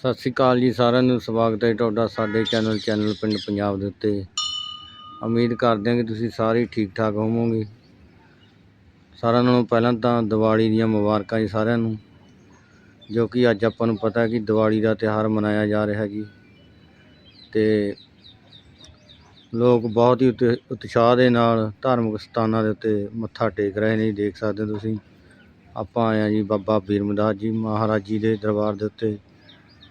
ਸਤਿ ਸ੍ਰੀ ਅਕਾਲ ਜੀ ਸਾਰਿਆਂ ਨੂੰ, ਸਵਾਗਤ ਹੈ ਤੁਹਾਡਾ ਸਾਡੇ ਚੈਨਲ ਚੈਨਲ ਪਿੰਡ ਪੰਜਾਬ ਦੇ ਉੱਤੇ। ਉਮੀਦ ਕਰਦੇ ਹਾਂ ਕਿ ਤੁਸੀਂ ਸਾਰੇ ਠੀਕ ਠਾਕ ਹੋਵੋਗੇ। ਸਾਰਿਆਂ ਨਾਲੋਂ ਪਹਿਲਾਂ ਤਾਂ ਦੀਵਾਲੀ ਦੀਆਂ ਮੁਬਾਰਕਾਂ ਜੀ ਸਾਰਿਆਂ ਨੂੰ, ਜੋ ਕਿ ਅੱਜ ਆਪਾਂ ਨੂੰ ਪਤਾ ਕਿ ਦੀਵਾਲੀ ਦਾ ਤਿਉਹਾਰ ਮਨਾਇਆ ਜਾ ਰਿਹਾ ਜੀ। ਤੇ ਲੋਕ ਬਹੁਤ ਹੀ ਉਤ- ਉਤਸ਼ਾਹ ਦੇ ਨਾਲ ਧਾਰਮਿਕ ਸਥਾਨਾਂ ਦੇ ਉੱਤੇ ਮੱਥਾ ਟੇਕ ਰਹੇ ਨੇ ਦੇਖ ਸਕਦੇ ਹੋ ਤੁਸੀਂ। ਆਪਾਂ ਆਏ ਹਾਂ ਜੀ ਬਾਬਾ ਬੀਰਮਦਾਸ ਜੀ ਮਹਾਰਾਜ ਜੀ ਦੇ ਦਰਬਾਰ ਦੇ ਉੱਤੇ।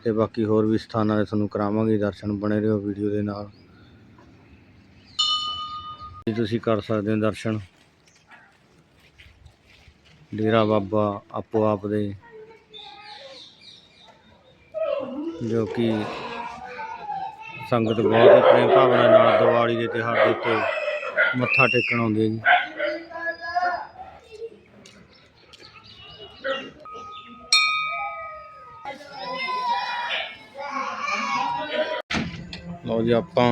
ਤੇ ਬਾਕੀ ਹੋਰ ਵੀ ਸਥਾਨਾਂ ਦੇ ਤੁਹਾਨੂੰ ਕਰਾਵਾਂਗੇ ਦਰਸ਼ਨ ਬਣੇ ਰਹੋ ਵੀਡੀਓ ਦੇ ਨਾਲ। ਜੀ ਤੁਸੀਂ ਕਰ ਸਕਦੇ ਹੋ ਦਰਸ਼ਨ। ਡੇਰਾ ਬਾਬਾ ਆਪੋ ਆਪ ਦੇ। ਜੋ ਕਿ ਸੰਗਤ ਬਹੁਤ ਹੀ ਪ੍ਰੇਮ ਭਾਵਨਾ ਨਾਲ ਦੀਵਾਲੀ ਦੇ ਤਿਉਹਾਰ ਦੇ ਉੱਤੇ ਮੱਥਾ ਟੇਕਣ ਆਉਂਦੀ ਹੈ ਜੀ। ਲਓ ਜੀ ਆਪਾਂ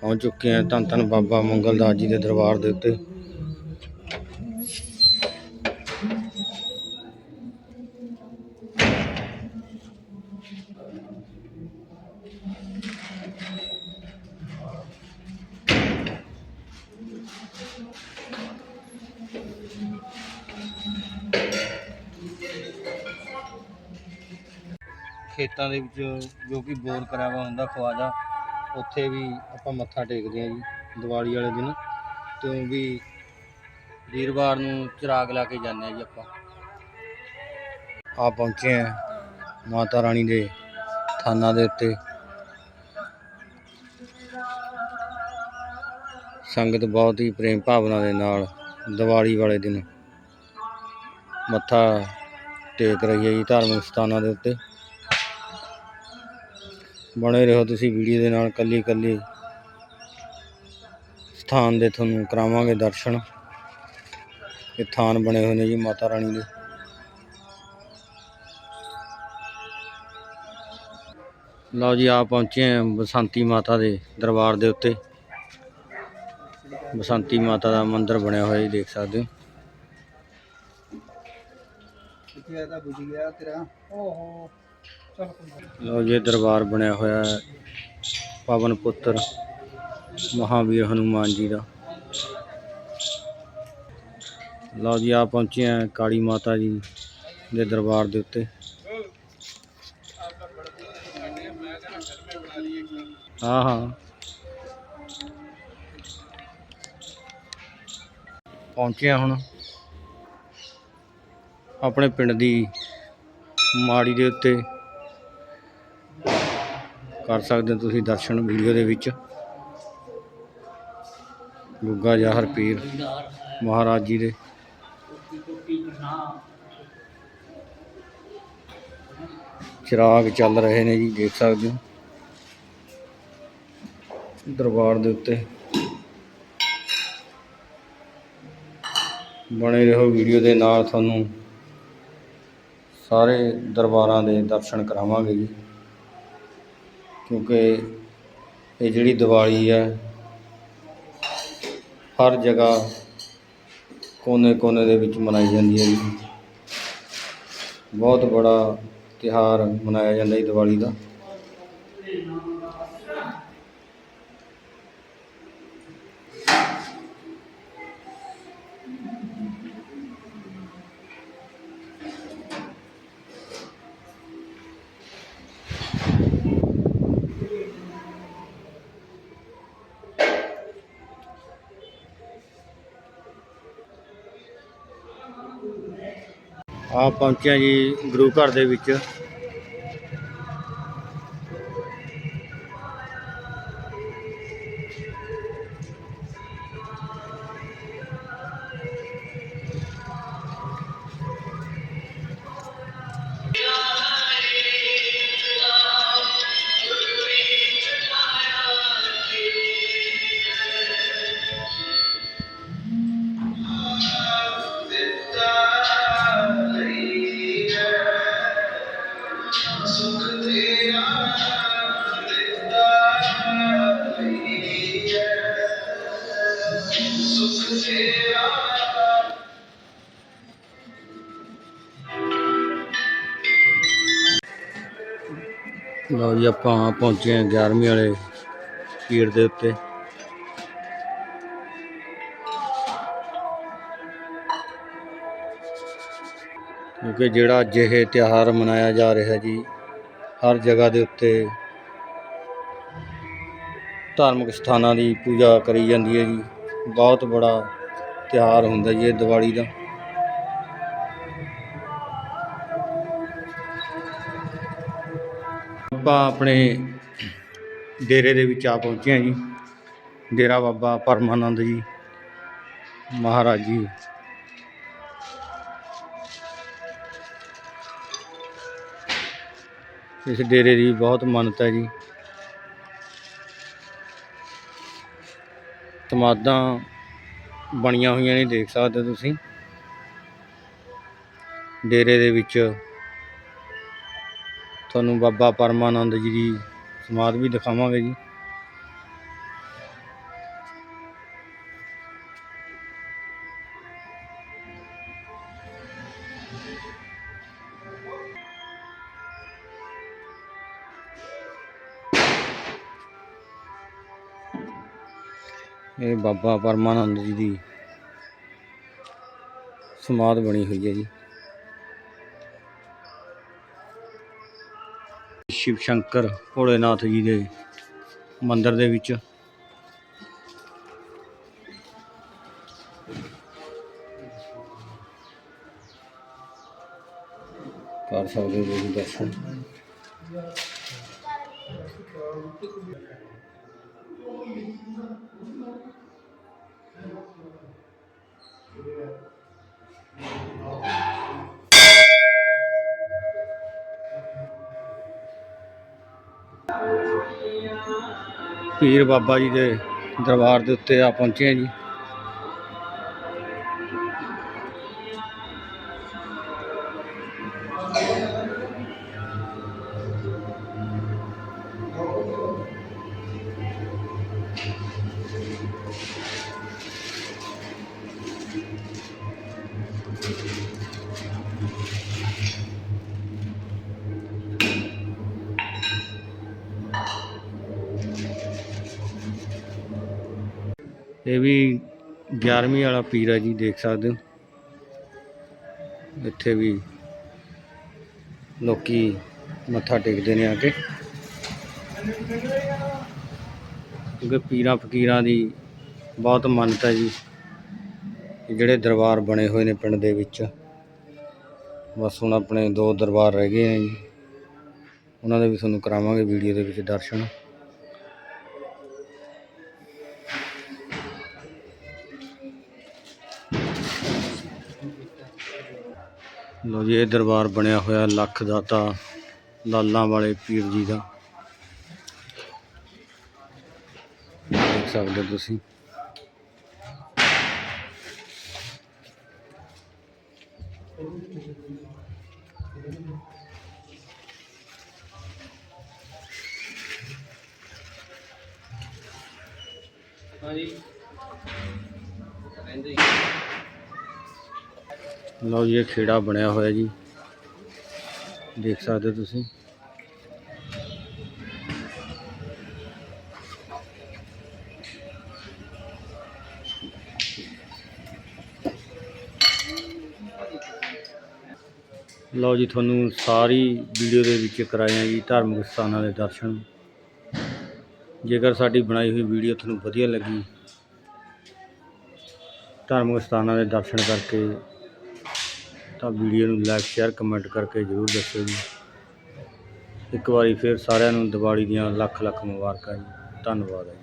ਪਹੁੰਚ ਚੁੱਕੇ ਹਾਂ ਧੰਨ ਧੰਨ ਬਾਬਾ ਮੰਗਲ ਦਾਸ ਜੀ ਦੇ ਦਰਬਾਰ ਦੇ ਉੱਤੇ। ਖੇਤਾਂ ਦੇ ਵਿੱਚ ਜੋ ਕਿ ਬੋਰ ਕਰਿਆ ਵਾ ਹੁੰਦਾ, ਖਵਾਜਾ ਉੱਥੇ ਵੀ ਆਪਾਂ ਮੱਥਾ ਟੇਕਦੇ ਹਾਂ ਜੀ, ਦੀਵਾਲੀ ਵਾਲੇ ਦਿਨ। ਤੇ ਵੀ ਵੀਰਵਾਰ ਨੂੰ ਚਿਰਾਗ ਲਾ ਕੇ ਜਾਂਦੇ ਹਾਂ ਜੀ ਆਪਾਂ। ਆ ਪਹੁੰਚੇ ਹਾਂ ਮਾਤਾ ਰਾਣੀ ਦੇ ਥਾਨਾਂ ਦੇ ਉੱਤੇ। ਸੰਗਤ ਬਹੁਤ ਹੀ ਪ੍ਰੇਮ ਭਾਵਨਾ ਦੇ ਨਾਲ ਦੀਵਾਲੀ ਵਾਲੇ ਦਿਨ ਮੱਥਾ ਟੇਕ ਰਹੀ ਹੈ ਜੀ ਧਾਰਮਿਕ ਸਥਾਨਾਂ ਦੇ ਉੱਤੇ। ਬਣੇ ਰਹੋ ਤੁਸੀਂ ਵੀਡੀਓ ਦੇ ਨਾਲ ਕੱਲੀ ਕੱਲੀ। ਸਥਾਨ ਦੇ ਤੁਹਾਨੂੰ ਕਰਾਵਾਂਗੇ ਦਰਸ਼ਨ। ਇਹ ਥਾਨ ਬਣੇ ਹੋਏ ਨੇ ਜੀ ਮਾਤਾ ਰਾਣੀ ਦੇ। ਲਓ ਜੀ ਆ ਪਹੁੰਚੇ ਹਾਂ ਬਸੰਤੀ ਮਾਤਾ ਦੇ ਦਰਬਾਰ ਦੇ ਉੱਤੇ। ਬਸੰਤੀ ਮਾਤਾ ਦਾ ਮੰਦਿਰ ਬਣਿਆ ਹੋਇਆ ਜੀ ਦੇਖ ਸਕਦੇ ਹੋ। ਕਿੱਥੇ ਤਾਂ ਬੁਝ ਗਿਆ ਤੇਰਾ। ਓਹੋ। ਚਲ ਲਓ ਜੀ ਦਰਬਾਰ ਬਣਿਆ ਹੋਇਆ ਹੈ। ਪਵਨ ਪੁੱਤਰ ਮਹਾਵੀਰ ਹਨੂਮਾਨ ਜੀ ਦਾ। ਲਓ ਜੀ ਆ ਪਹੁੰਚੇ ਹਾਂ ਕਾਲੀ ਮਾਤਾ ਜੀ ਦੇ ਦਰਬਾਰ ਦੇ ਉੱਤੇ। ਹਾਂ ਹਾਂ। ਪਹੁੰਚੇ ਹਾਂ ਹੁਣ। ਆਪਣੇ ਪਿੰਡ ਦੀ ਮਾੜੀ ਦੇ ਉੱਤੇ। ਕਰ ਸਕਦੇ ਹੋ ਤੁਸੀਂ ਦਰਸ਼ਨ ਵੀਡੀਓ ਦੇ ਵਿੱਚ। ਗੁੱਗਾ ਜਾਹਰ ਪੀਰ ਮਹਾਰਾਜ ਜੀ ਦੇ। ਚਿਰਾਗ ਚੱਲ ਰਹੇ ਨੇ ਜੀ, ਦੇਖ ਸਕਦੇ ਹੋ। ਦਰਬਾਰ ਦੇ ਉੱਤੇ। ਬਣੇ ਰਹੋ ਵੀਡੀਓ ਦੇ ਨਾਲ, ਤੁਹਾਨੂੰ ਸਾਰੇ ਦਰਬਾਰਾਂ ਦੇ ਦਰਸ਼ਨ ਕਰਾਵਾਂਗੇ ਜੀ। ਕਿਉਂਕਿ ਇਹ ਜਿਹੜੀ ਦੀਵਾਲੀ ਹੈ, ਹਰ ਜਗ੍ਹਾ ਕੋਨੇ-ਕੋਨੇ ਦੇ ਵਿੱਚ ਮਨਾਈ ਜਾਂਦੀ ਹੈ ਜੀ। ਬਹੁਤ ਬੜਾ ਤਿਉਹਾਰ ਮਨਾਇਆ ਜਾਂਦਾ ਜੀ ਦੀਵਾਲੀ ਦਾ। ਆ ਪਹੁੰਚਿਆ ਜੀ ਗੁਰੂ ਘਰ ਦੇ ਵਿੱਚ। ਲਓ ਜੀ, ਆਪਾਂ ਪਹੁੰਚੇ ਹਾਂ 11ਵੀਂ ਵਾਲੇ ਪੀਰ ਦੇ ਉੱਤੇ। ਕਿਉਂਕਿ ਜਿਹੜਾ ਅੱਜ ਇਹ ਤਿਉਹਾਰ ਮਨਾਇਆ ਜਾ ਰਿਹਾ ਜੀ, ਹਰ ਜਗ੍ਹਾ ਦੇ ਉੱਤੇ ਧਾਰਮਿਕ ਸਥਾਨਾਂ ਦੀ ਪੂਜਾ ਕਰੀ ਜਾਂਦੀ ਹੈ ਜੀ। ਬਹੁਤ ਬੜਾ ਤਿਉਹਾਰ ਹੁੰਦਾ ਜੀ ਇਹ ਦੀਵਾਲੀ ਦਾ। ਆਪਾਂ ਆਪਣੇ ਡੇਰੇ ਦੇ ਵਿੱਚ ਆ ਪਹੁੰਚੇ ਹਾਂ ਜੀ। ਡੇਰਾ ਬਾਬਾ ਪਰਮਾਨੰਦ ਜੀ ਮਹਾਰਾਜ ਜੀ। ਇਸ ਡੇਰੇ ਦੀ ਬਹੁਤ ਮਾਨਤਾ ਹੈ ਜੀ। ਤਮਾਦਾਂ ਬਣੀਆਂ ਹੋਈਆਂ ਨੇ, ਦੇਖ ਸਕਦੇ ਹੋ ਤੁਸੀਂ। ਡੇਰੇ ਦੇ ਵਿੱਚ ਤੁਹਾਨੂੰ ਬਾਬਾ ਪਰਮਾਨੰਦ ਜੀ ਦੀ ਸਮਾਧ ਵੀ ਦਿਖਾਵਾਂਗੇ ਜੀ। ਇਹ ਬਾਬਾ ਪਰਮਾਨੰਦ ਜੀ ਦੀ ਸਮਾਧ ਬਣੀ ਹੋਈ ਹੈ ਜੀ। ਸ਼ਿਵ ਸ਼ੰਕਰ ਭੋਲੇਨਾਥ ਜੀ ਦੇ ਮੰਦਿਰ ਦੇ ਵਿੱਚ। ਕਰ ਸਕਦੇ ਹੋ ਜੀ ਦਰਸ਼ਨ। ਪੀਰ ਬਾਬਾ ਜੀ ਦੇ ਦਰਬਾਰ ਦੇ ਉੱਤੇ ਆ ਪਹੁੰਚੇ ਹਾਂ ਜੀ। ਇਹ ਵੀ 11ਵੀਂ ਵਾਲਾ ਪੀਰ ਹੈ ਜੀ, ਦੇਖ ਸਕਦੇ ਹੋ। ਇੱਥੇ ਵੀ ਲੋਕੀ ਮੱਥਾ ਟੇਕਦੇ ਨੇ ਆ ਕੇ। ਕਿਉਂਕਿ ਪੀਰਾਂ ਫਕੀਰਾਂ ਦੀ ਬਹੁਤ ਮਾਨਤਾ ਜੀ ਜਿਹੜੇ ਦਰਬਾਰ ਬਣੇ ਹੋਏ ਨੇ ਪਿੰਡ ਦੇ ਵਿੱਚ। ਬਸ ਹੁਣ ਆਪਣੇ ਦੋ ਦਰਬਾਰ ਰਹਿ ਗਏ ਨੇ ਜੀ। ਉਹਨਾਂ ਦੇ ਵੀ ਤੁਹਾਨੂੰ ਕਰਾਵਾਂਗੇ ਵੀਡੀਓ ਦੇ ਵਿੱਚ ਦਰਸ਼ਨ। ਲੋ ਜੀ, ਇਹ ਦਰਬਾਰ ਬਣਿਆ ਹੋਇਆ ਲੱਖ ਦਾਤਾ ਲਾਲਾਂ ਵਾਲੇ ਪੀਰ ਜੀ ਦਾ। ਦੇਖ ਸਕਦੇ ਹੋ ਤੁਸੀਂ। ਲਓ ਜੀ, ਇਹ ਖੇੜਾ ਬਣਿਆ ਹੋਇਆ ਜੀ। ਦੇਖ ਸਕਦੇ ਹੋ ਤੁਸੀਂ। ਲਓ ਜੀ, ਤੁਹਾਨੂੰ ਸਾਰੀ ਵੀਡੀਓ ਦੇ ਵਿੱਚ ਕਰਾਇਆ ਜੀ, ਧਾਰਮਿਕ ਸਥਾਨਾਂ ਦੇ ਦਰਸ਼ਨ। ਜੇਕਰ ਸਾਡੀ ਬਣਾਈ ਹੋਈ ਵੀਡੀਓ ਤੁਹਾਨੂੰ ਵਧੀਆ ਲੱਗੀ, ਧਾਰਮਿਕ ਸਥਾਨਾਂ ਦੇ ਦਰਸ਼ਨ ਕਰਕੇ ਤਾਂ ਵੀਡੀਓ ਨੂੰ ਲਾਈਕ ਸ਼ੇਅਰ ਕਮੈਂਟ ਕਰਕੇ ਜ਼ਰੂਰ ਦੱਸਿਓ ਜੀ। ਇੱਕ ਵਾਰੀ ਫਿਰ ਸਾਰਿਆਂ ਨੂੰ ਦੀਵਾਲੀ ਦੀਆਂ ਲੱਖ ਲੱਖ ਮੁਬਾਰਕਾਂ ਜੀ। ਧੰਨਵਾਦ ਹੈ